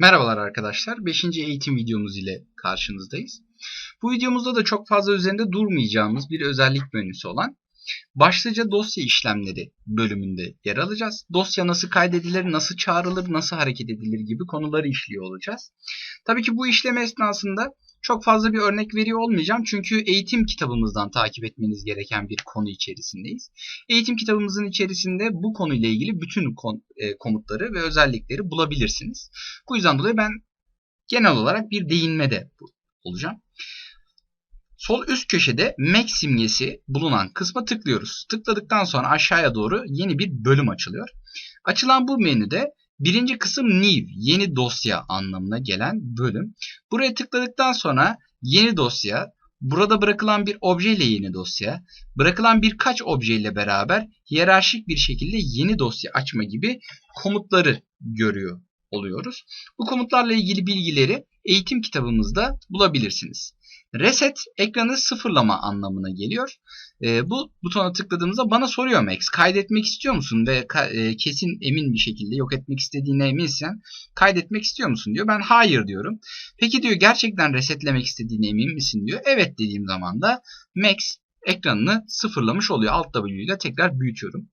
Merhabalar arkadaşlar. 5. eğitim videomuz ile karşınızdayız. Bu videomuzda da çok fazla üzerinde durmayacağımız bir özellik menüsü olan başlıca dosya işlemleri bölümünde yer alacağız. Dosya nasıl kaydedilir, nasıl çağrılır, nasıl hareket edilir gibi konuları işliyor olacağız. Tabii ki bu işlem esnasında çok fazla bir örnek veriyor olmayacağım çünkü eğitim kitabımızdan takip etmeniz gereken bir konu içerisindeyiz. Eğitim kitabımızın içerisinde bu konuyla ilgili bütün e, komutları ve özellikleri bulabilirsiniz. Bu yüzden dolayı ben genel olarak bir değinme de olacağım. Sol üst köşede Mac simgesi bulunan kısma tıklıyoruz. Tıkladıktan sonra aşağıya doğru yeni bir bölüm açılıyor. Açılan bu menüde Birinci kısım new, yeni dosya anlamına gelen bölüm. Buraya tıkladıktan sonra yeni dosya, burada bırakılan bir obje ile yeni dosya, bırakılan birkaç obje ile beraber hiyerarşik bir şekilde yeni dosya açma gibi komutları görüyor oluyoruz. Bu komutlarla ilgili bilgileri eğitim kitabımızda bulabilirsiniz. Reset ekranı sıfırlama anlamına geliyor. E, bu butona tıkladığımızda bana soruyor Max kaydetmek istiyor musun ve e, kesin emin bir şekilde yok etmek istediğine eminsen kaydetmek istiyor musun diyor. Ben hayır diyorum. Peki diyor gerçekten resetlemek istediğine emin misin diyor. Evet dediğim zaman da Max ekranını sıfırlamış oluyor. Alt W ile tekrar büyütüyorum.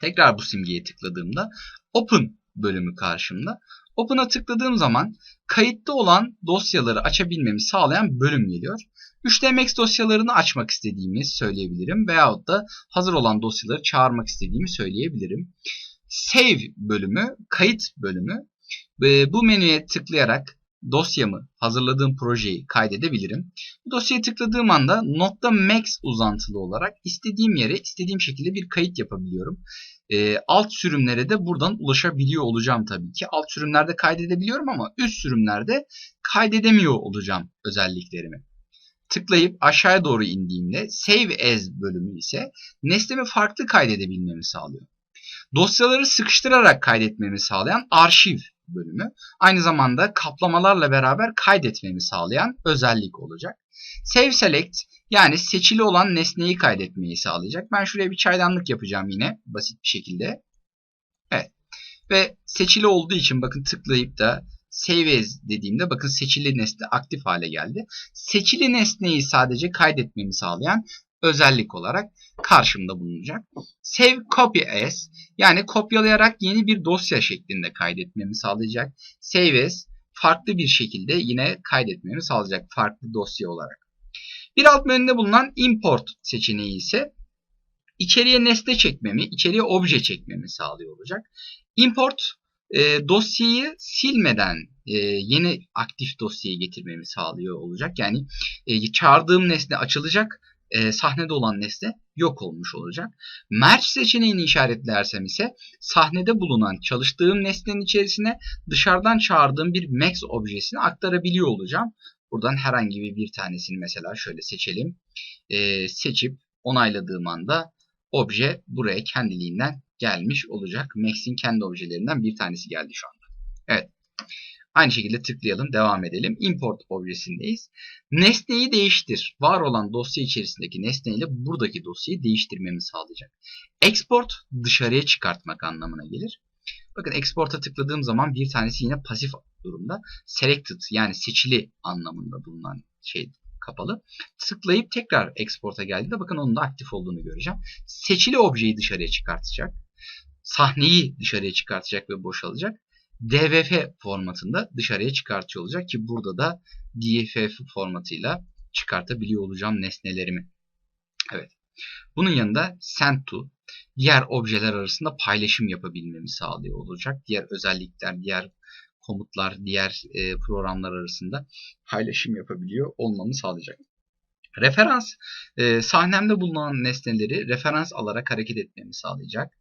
Tekrar bu simgeye tıkladığımda Open bölümü karşımda. Open'a tıkladığım zaman kayıtlı olan dosyaları açabilmemi sağlayan bölüm geliyor. 3DMX dosyalarını açmak istediğimi söyleyebilirim veyahut da hazır olan dosyaları çağırmak istediğimi söyleyebilirim. Save bölümü, kayıt bölümü. Bu menüye tıklayarak dosyamı, hazırladığım projeyi kaydedebilirim. Bu dosyaya tıkladığım anda .max uzantılı olarak istediğim yere istediğim şekilde bir kayıt yapabiliyorum. E, alt sürümlere de buradan ulaşabiliyor olacağım tabii ki. Alt sürümlerde kaydedebiliyorum ama üst sürümlerde kaydedemiyor olacağım özelliklerimi. Tıklayıp aşağıya doğru indiğimde Save As bölümü ise nesnemi farklı kaydedebilmemi sağlıyor. Dosyaları sıkıştırarak kaydetmemi sağlayan arşiv bölümü aynı zamanda kaplamalarla beraber kaydetmemi sağlayan özellik olacak. Save Select yani seçili olan nesneyi kaydetmeyi sağlayacak. Ben şuraya bir çaydanlık yapacağım yine basit bir şekilde. Evet. Ve seçili olduğu için bakın tıklayıp da Save as dediğimde bakın seçili nesne aktif hale geldi. Seçili nesneyi sadece kaydetmemi sağlayan özellik olarak karşımda bulunacak. Save Copy As yani kopyalayarak yeni bir dosya şeklinde kaydetmemi sağlayacak. Save As farklı bir şekilde yine kaydetmemi sağlayacak farklı dosya olarak. Bir alt menüde bulunan Import seçeneği ise içeriye nesne çekmemi, içeriye obje çekmemi sağlıyor olacak. Import e, dosyayı silmeden e, yeni aktif dosyayı getirmemi sağlıyor olacak. Yani e, çağırdığım nesne açılacak e, sahnede olan nesne yok olmuş olacak. Merge seçeneğini işaretlersem ise sahnede bulunan çalıştığım nesnenin içerisine dışarıdan çağırdığım bir max objesini aktarabiliyor olacağım. Buradan herhangi bir tanesini mesela şöyle seçelim. E, seçip onayladığım anda obje buraya kendiliğinden gelmiş olacak. Max'in kendi objelerinden bir tanesi geldi şu anda. Evet. Aynı şekilde tıklayalım. Devam edelim. Import objesindeyiz. Nesneyi değiştir. Var olan dosya içerisindeki nesneyle buradaki dosyayı değiştirmemi sağlayacak. Export dışarıya çıkartmak anlamına gelir. Bakın export'a tıkladığım zaman bir tanesi yine pasif durumda. Selected yani seçili anlamında bulunan şey kapalı. Tıklayıp tekrar export'a geldiğinde bakın onun da aktif olduğunu göreceğim. Seçili objeyi dışarıya çıkartacak. Sahneyi dışarıya çıkartacak ve boşalacak. DVF formatında dışarıya çıkartıyor olacak ki burada da DFF formatıyla çıkartabiliyor olacağım nesnelerimi. Evet. Bunun yanında send to diğer objeler arasında paylaşım yapabilmemi sağlıyor olacak. Diğer özellikler, diğer komutlar, diğer e, programlar arasında paylaşım yapabiliyor olmamı sağlayacak. Referans, e, sahnemde bulunan nesneleri referans alarak hareket etmemi sağlayacak.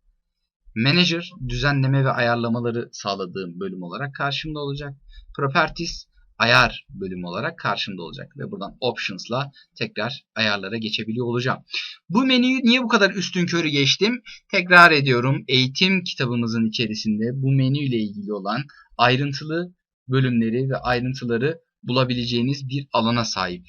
Manager düzenleme ve ayarlamaları sağladığım bölüm olarak karşımda olacak. Properties ayar bölümü olarak karşımda olacak. Ve buradan Options'la tekrar ayarlara geçebiliyor olacağım. Bu menüyü niye bu kadar üstün körü geçtim? Tekrar ediyorum. Eğitim kitabımızın içerisinde bu menü ile ilgili olan ayrıntılı bölümleri ve ayrıntıları bulabileceğiniz bir alana sahip.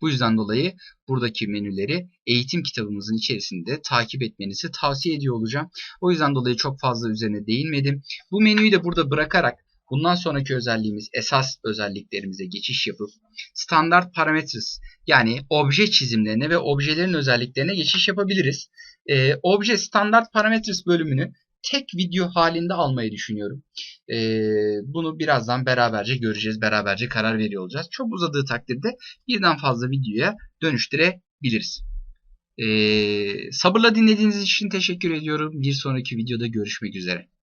Bu yüzden dolayı buradaki menüleri eğitim kitabımızın içerisinde takip etmenizi tavsiye ediyor olacağım. O yüzden dolayı çok fazla üzerine değinmedim. Bu menüyü de burada bırakarak bundan sonraki özelliğimiz esas özelliklerimize geçiş yapıp standart parametres yani obje çizimlerine ve objelerin özelliklerine geçiş yapabiliriz. Ee, obje standart parametres bölümünü tek video halinde almayı düşünüyorum. Ee, bunu birazdan beraberce göreceğiz. Beraberce karar veriyor olacağız. Çok uzadığı takdirde birden fazla videoya dönüştürebiliriz. Ee, sabırla dinlediğiniz için teşekkür ediyorum. Bir sonraki videoda görüşmek üzere.